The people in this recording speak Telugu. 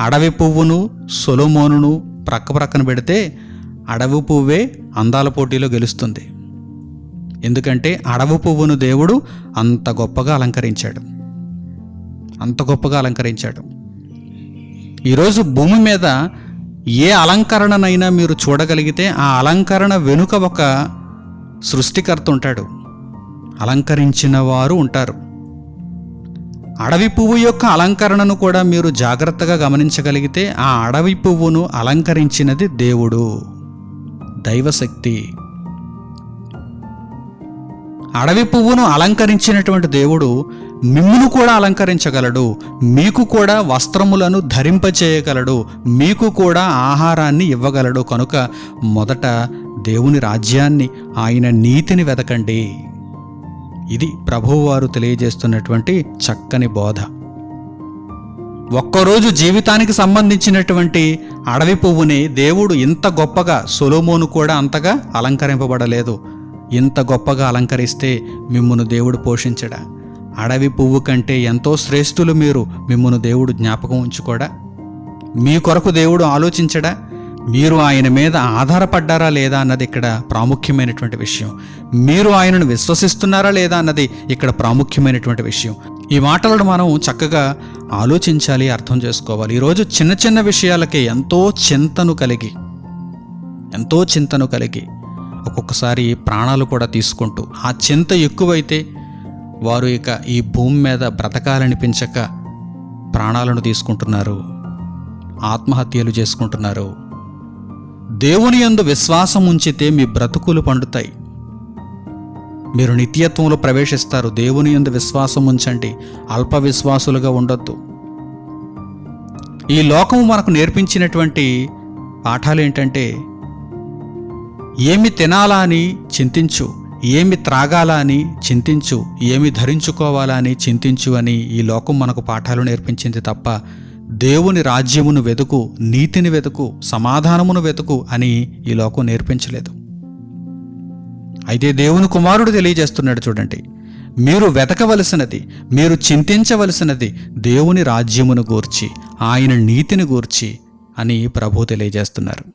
అడవి పువ్వును సొలోమోనును ప్రక్క ప్రక్కన పెడితే అడవి పువ్వే అందాల పోటీలో గెలుస్తుంది. ఎందుకంటే అడవి పువ్వును దేవుడు అంత గొప్పగా అలంకరించాడు. అంత గొప్పగా అలంకరించాడు. ఈరోజు భూమి మీద ఏ అలంకరణనైనా మీరు చూడగలిగితే ఆ అలంకరణ వెనుక ఒక సృష్టికర్త ఉంటాడు. అలంకరించిన వారు ఉంటారు. అడవి పువ్వు యొక్క అలంకరణను కూడా మీరు జాగ్రత్తగా గమనించగలిగితే ఆ అడవి పువ్వును అలంకరించినది దేవుడు. దైవశక్తి. అడవి పువ్వును అలంకరించినటువంటి దేవుడు మిమ్మును కూడా అలంకరించగలడు మీకు కూడా వస్త్రములను ధరింపచేయగలడు మీకు కూడా ఆహారాన్ని ఇవ్వగలడు. కనుక మొదట దేవుని రాజ్యాన్ని ఆయన నీతిని వెతకండి ఇది ప్రభువువారు తెలియజేస్తున్నటువంటి చక్కని బోధ. ఒక్కరోజు జీవితానికి సంబంధించినటువంటి అడవి పువ్వుని దేవుడు ఇంత గొప్పగా సొలోమోను కూడా అంతగా అలంకరింపబడలేదు. ఇంత గొప్పగా అలంకరిస్తే మిమ్మును దేవుడు పోషించడా? అడవి పువ్వు కంటే ఎంతో శ్రేష్ఠులు మీరు మిమ్మును దేవుడు జ్ఞాపకం ఉంచుకోడా? మీ కొరకు దేవుడు ఆలోచించడా? మీరు ఆయన మీద ఆధారపడ్డారా లేదా అన్నది ఇక్కడ ప్రాముఖ్యమైనటువంటి విషయం. మీరు ఆయనను విశ్వసిస్తున్నారా లేదా అన్నది ఇక్కడ ప్రాముఖ్యమైనటువంటి విషయం. ఈ మాటలను మనం చక్కగా ఆలోచించాలి అర్థం చేసుకోవాలి. ఈరోజు చిన్న చిన్న విషయాలకే ఎంతో చింతను కలిగి ఎంతో చింతను కలిగి ఒక్కొక్కసారి ప్రాణాలు కూడా తీసుకుంటూ ఆ చింత ఎక్కువైతే వారు ఇక ఈ భూమి మీద బ్రతకాలనిపించక ప్రాణాలను తీసుకుంటున్నారు ఆత్మహత్యలు చేసుకుంటున్నారు దేవుని యందు విశ్వాసం ఉంచితే మీ బ్రతుకులు పండుతాయి. మీరు నిత్యత్వంలో ప్రవేశిస్తారు. దేవుని యందు విశ్వాసం ఉంచండి. అల్ప విశ్వాసులుగా ఉండొద్దు. ఈ లోకము మనకు నేర్పించినటువంటి పాఠాలు ఏంటంటే ఏమి తినాలా అని చింతించు ఏమి త్రాగాలా అని చింతించు ఏమి ధరించుకోవాలా అని చింతించు అని ఈ లోకం మనకు పాఠాలు నేర్పించింది తప్ప దేవుని రాజ్యమును వెతుకు నీతిని వెతుకు సమాధానమును వెతుకు అని ఈ లోకం నేర్పించలేదు. అయితే దేవుని కుమారుడు తెలియజేస్తున్నాడు చూడండి. మీరు వెతకవలసినది మీరు చింతించవలసినది దేవుని రాజ్యమును గూర్చి ఆయన నీతిని గూర్చి అని ప్రభు తెలియజేస్తున్నారు.